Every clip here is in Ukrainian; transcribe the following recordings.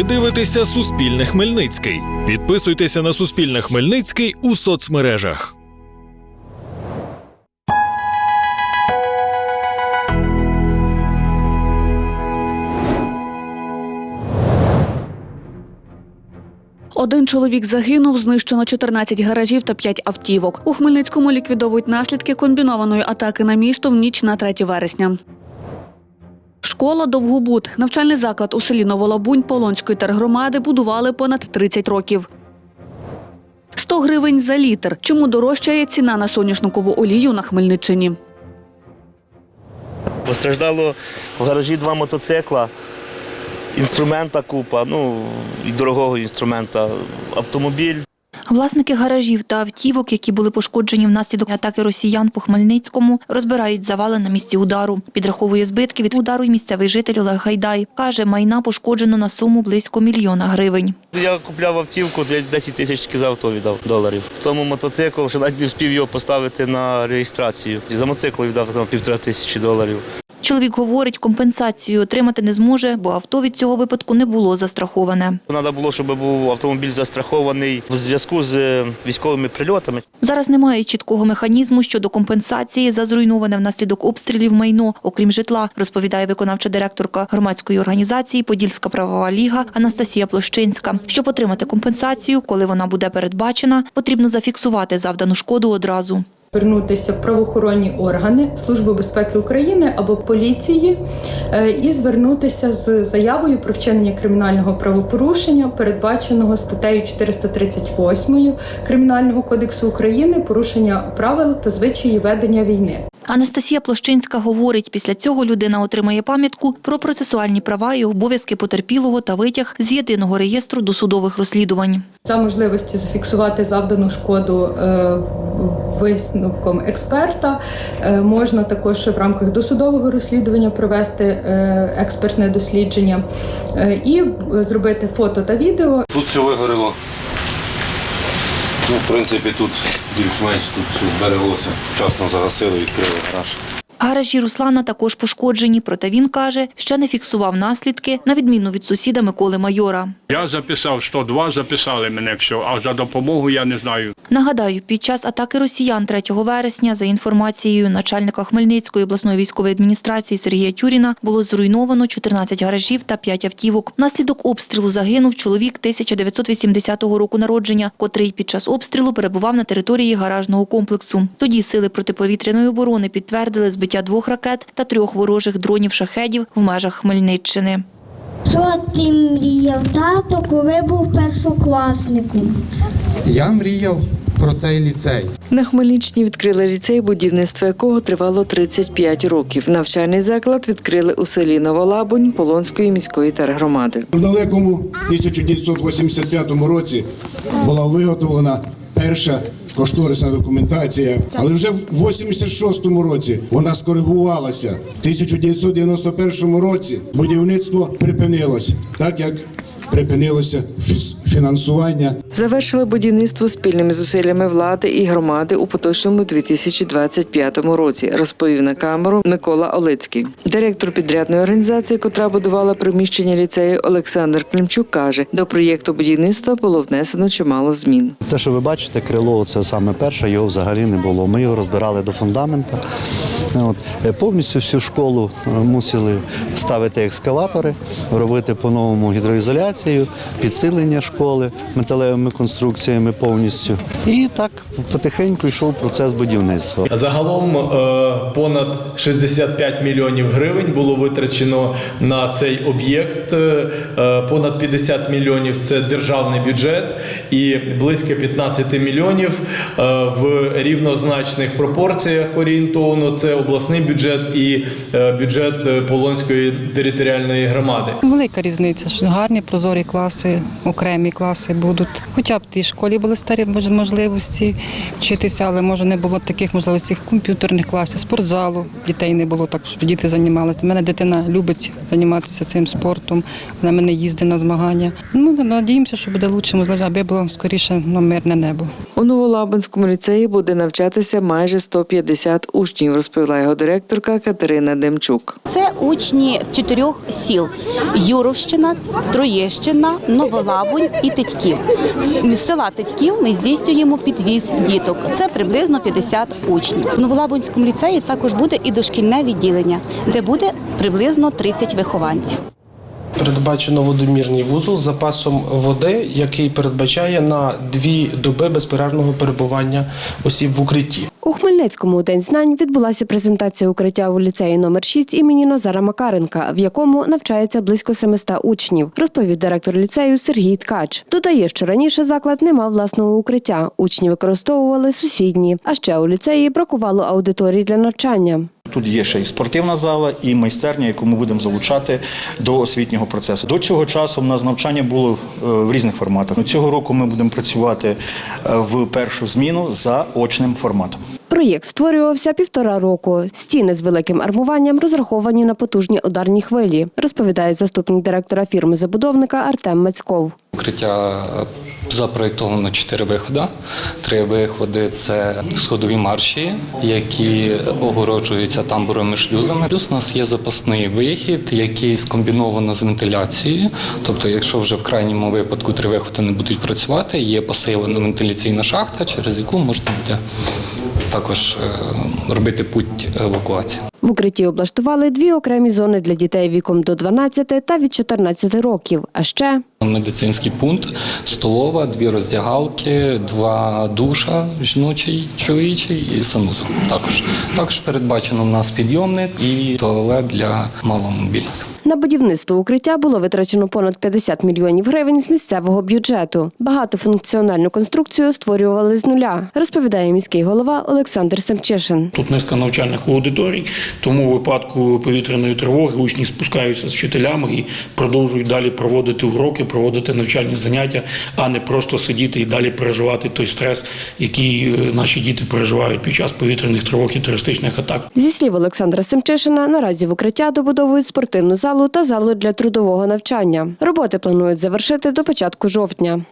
Ви дивитеся Суспільне Хмельницький. Підписуйтеся на Суспільне Хмельницький у соцмережах. Один чоловік загинув, знищено 14 гаражів та 5 автівок. У Хмельницькому ліквідовують наслідки комбінованої атаки на місто в ніч на 3 вересня. Школа Довгобуд. Навчальний заклад у селі Новолабунь Полонської тергромади будували понад 30 років. 100 гривень за літр. Чому дорожчає ціна на соняшникову олію на Хмельниччині? Постраждало в гаражі два мотоцикла, інструмента купа, ну і дорогого інструмента, автомобіль. Власники гаражів та автівок, які були пошкоджені внаслідок атаки росіян по Хмельницькому, розбирають завали на місці удару. Підраховує збитки від удару й місцевий житель Олег Гайдай. Каже, майна пошкоджено на суму близько мільйона гривень. Я купляв автівку, за 10 тисяч за авто віддав доларів. Тому мотоцикл, що навіть не встиг його поставити на реєстрацію. За мотоцикл віддав там півтора тисячі доларів. Чоловік говорить, компенсацію отримати не зможе, бо авто від цього випадку не було застраховане. Треба було, щоб був автомобіль застрахований в зв'язку з е, військовими прильотами. Зараз немає чіткого механізму щодо компенсації за зруйноване внаслідок обстрілів майно, окрім житла, розповідає виконавча директорка громадської організації Подільська правова ліга Анастасія Площинська. Щоб отримати компенсацію, коли вона буде передбачена, потрібно зафіксувати завдану шкоду одразу. Звернутися в правоохоронні органи Служби безпеки України або поліції е, і звернутися з заявою про вчинення кримінального правопорушення, передбаченого статтею 438 Кримінального кодексу України, порушення правил та звичаї ведення війни. Анастасія Площинська говорить, після цього людина отримає пам'ятку про процесуальні права і обов'язки потерпілого та витяг з єдиного реєстру досудових розслідувань. За можливості зафіксувати завдану шкоду е, висновком експерта, е, можна також в рамках досудового розслідування провести е, експертне дослідження і зробити фото та відео Тут все вигоріло. Ну, в принципі, тут більш-менш тут все збереглося. Вчасно загасили, відкрили гараж. Гаражі Руслана також пошкоджені, проте він каже, ще не фіксував наслідки, на відміну від сусіда Миколи Майора. Я записав 102, записали мене все, а за допомогу я не знаю. Нагадаю, під час атаки росіян 3 вересня, за інформацією начальника Хмельницької обласної військової адміністрації Сергія Тюріна, було зруйновано 14 гаражів та 5 автівок. Внаслідок обстрілу загинув чоловік 1980 року народження, котрий під час обстрілу перебував на території гаражного комплексу. Тоді сили протиповітряної оборони підтвердили збиття двох ракет та трьох ворожих дронів-шахедів в межах Хмельниччини. Що ти мріяв, тато, коли був першокласником? Я мріяв про цей ліцей. На Хмельниччині відкрили ліцей, будівництво якого тривало 35 років. Навчальний заклад відкрили у селі Новолабунь Полонської міської тергромади. У далекому 1985 році була виготовлена перша кошторисна документація, але вже в 86-му році вона скоригувалася. В 1991 році будівництво припинилось, так як припинилося фінансування Завершили будівництво спільними зусиллями влади і громади у поточному 2025 році, розповів на камеру Микола Олицький. Директор підрядної організації, котра будувала приміщення ліцею Олександр Клімчук, каже, до проєкту будівництва було внесено чимало змін. Те, що ви бачите, крило це саме перше, його взагалі не було. Ми його розбирали до фундамента. От. Е, Повністю всю школу е, мусили ставити екскаватори, робити по-новому гідроізоляцію, підсилення школи металевими конструкціями повністю. І так потихеньку йшов процес будівництва. Загалом е, понад 65 мільйонів гривень було витрачено на цей об'єкт. Е, Понад 50 мільйонів це державний бюджет, і близько 15 мільйонів е, в рівнозначних пропорціях орієнтовно це обласний бюджет і е, бюджет е, Полонської територіальної громади. Велика різниця, що гарні прозорі класи, окремі класи будуть. Хоча б в тій школі були старі можливості вчитися, але може не було таких можливостей комп'ютерних класів, спортзалу. Дітей не було так, щоб діти займалися. У мене дитина любить займатися цим спортом. Вона мене їздить на змагання. Ну надіємося, що буде краще, можливо, аби було скоріше ну, мирне небо. У Новолабинському ліцеї буде навчатися майже 150 учнів, розповіла його директорка Катерина Демчук. Це учні чотирьох сіл: Юровщина, Троєщина. Лещина, Новолабунь і Титьків. З села Титьків ми здійснюємо підвіз діток. Це приблизно 50 учнів. В Новолабунському ліцеї також буде і дошкільне відділення, де буде приблизно 30 вихованців. Передбачено водомірний вузол з запасом води, який передбачає на дві доби безперервного перебування осіб в укритті. У Хмельницькому у День знань відбулася презентація укриття у ліцеї номер 6 імені Назара Макаренка, в якому навчається близько 700 учнів, розповів директор ліцею Сергій Ткач. Додає, що раніше заклад не мав власного укриття. Учні використовували сусідні. А ще у ліцеї бракувало аудиторій для навчання. Тут є ще і спортивна зала, і майстерня, яку ми будемо залучати до освітнього процесу. До цього часу в нас навчання було е, в різних форматах. Цього року ми будемо працювати е, в першу зміну за очним форматом. Проєкт створювався півтора року. Стіни з великим армуванням розраховані на потужні ударні хвилі, розповідає заступник директора фірми забудовника Артем Мецьков. Укриття запроєктовано чотири виходи. Три виходи це сходові марші, які огороджуються тамбуровими шлюзами. Плюс у нас є запасний вихід, який скомбіновано з вентиляцією. Тобто, якщо вже в крайньому випадку три виходи не будуть працювати, є посилена вентиляційна шахта, через яку можна буде також е, робити путь евакуації. В укритті облаштували дві окремі зони для дітей віком до 12 та від 14 років. А ще Медицинський пункт, столова, дві роздягалки, два душа жіночий, чоловічий і санузел. Також також передбачено в нас підйомник і туалет для маломобільних. На будівництво укриття було витрачено понад 50 мільйонів гривень з місцевого бюджету. Багатофункціональну конструкцію створювали з нуля, розповідає міський голова Олександр Семчишин. Тут низка навчальних аудиторій, тому у випадку повітряної тривоги учні спускаються з вчителями і продовжують далі проводити уроки, проводити навчальні заняття, а не просто сидіти і далі переживати той стрес, який е, наші діти переживають під час повітряних тривог і терористичних атак. Зі слів Олександра Семчишина, наразі в укриття добудовують спортивну залу та залу для трудового навчання. Роботи планують завершити до початку жовтня.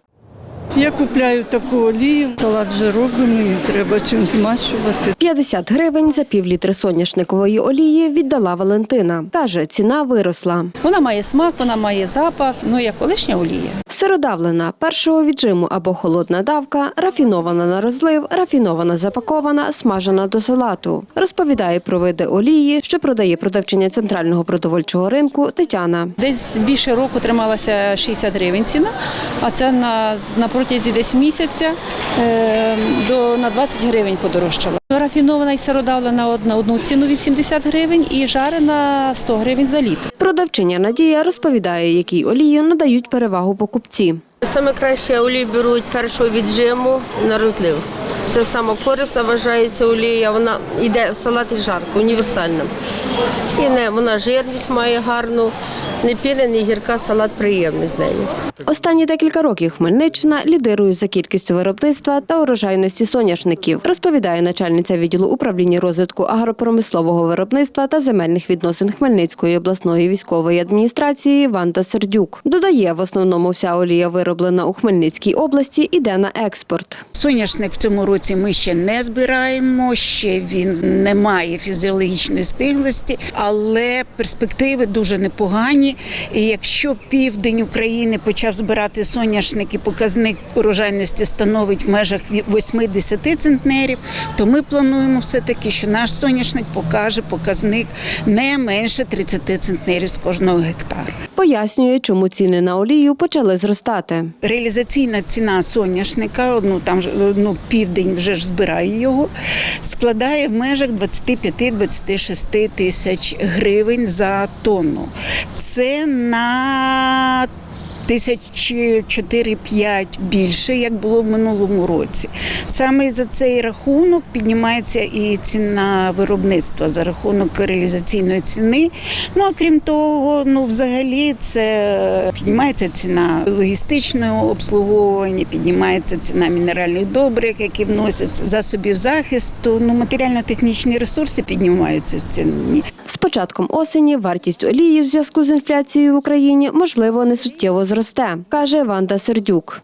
Я купляю таку олію, салат вже робимо, і треба чим змащувати. 50 гривень за півлітри соняшникової олії віддала Валентина. Каже, ціна виросла. Вона має смак, вона має запах, ну як колишня олія. Сиродавлена першого віджиму або холодна давка, рафінована на розлив, рафінована запакована, смажена до салату. Розповідає про види олії, що продає продавчиня центрального продовольчого ринку Тетяна. Десь більше року трималася 60 гривень ціна, а це на, на протязі десь місяця е, до, на 20 гривень подорожчала. Рафінована і сиродавлена на одну ціну 80 гривень і жарена 100 гривень за літр. Продавчиня Надія розповідає, якій олію надають перевагу покупці. Саме краще олію беруть першого віджиму на розлив. Це саме корисна вважається олія. Вона йде в салат і жарко, універсальна. І не вона жирність має гарну, не піна, не гірка, салат приємний з нею. Останні декілька років Хмельниччина лідирує за кількістю виробництва та урожайності соняшників, розповідає начальниця відділу управління розвитку агропромислового виробництва та земельних відносин Хмельницької обласної військової адміністрації Ванда Сердюк. Додає, в основному вся олія вироблена у Хмельницькій області іде на експорт. Соняшник в цьому році ми ще не збираємо, ще він не має фізіологічної стиглості, але перспективи дуже непогані. І якщо південь України почав збирати соняшник і показник урожайності становить в межах 8-10 центнерів, то ми плануємо все-таки, що наш соняшник покаже показник не менше 30 центнерів з кожного гектара. Пояснює, чому ціни на олію почали зростати. Реалізаційна ціна соняшника, ну там ну, південь вже ж збирає його, складає в межах 25-26 тисяч гривень за тонну. Це на Тисячі 4-5 більше, як було в минулому році. Саме за цей рахунок піднімається і ціна виробництва за рахунок реалізаційної ціни. Ну а крім того, ну взагалі це піднімається ціна логістичного обслуговування, піднімається ціна мінеральних добрив, які вносяться засобів захисту. Ну матеріально-технічні ресурси піднімаються в ціні. З початком осені вартість олії в зв'язку з інфляцією в Україні можливо не суттєво зросте, каже Ванда Сердюк.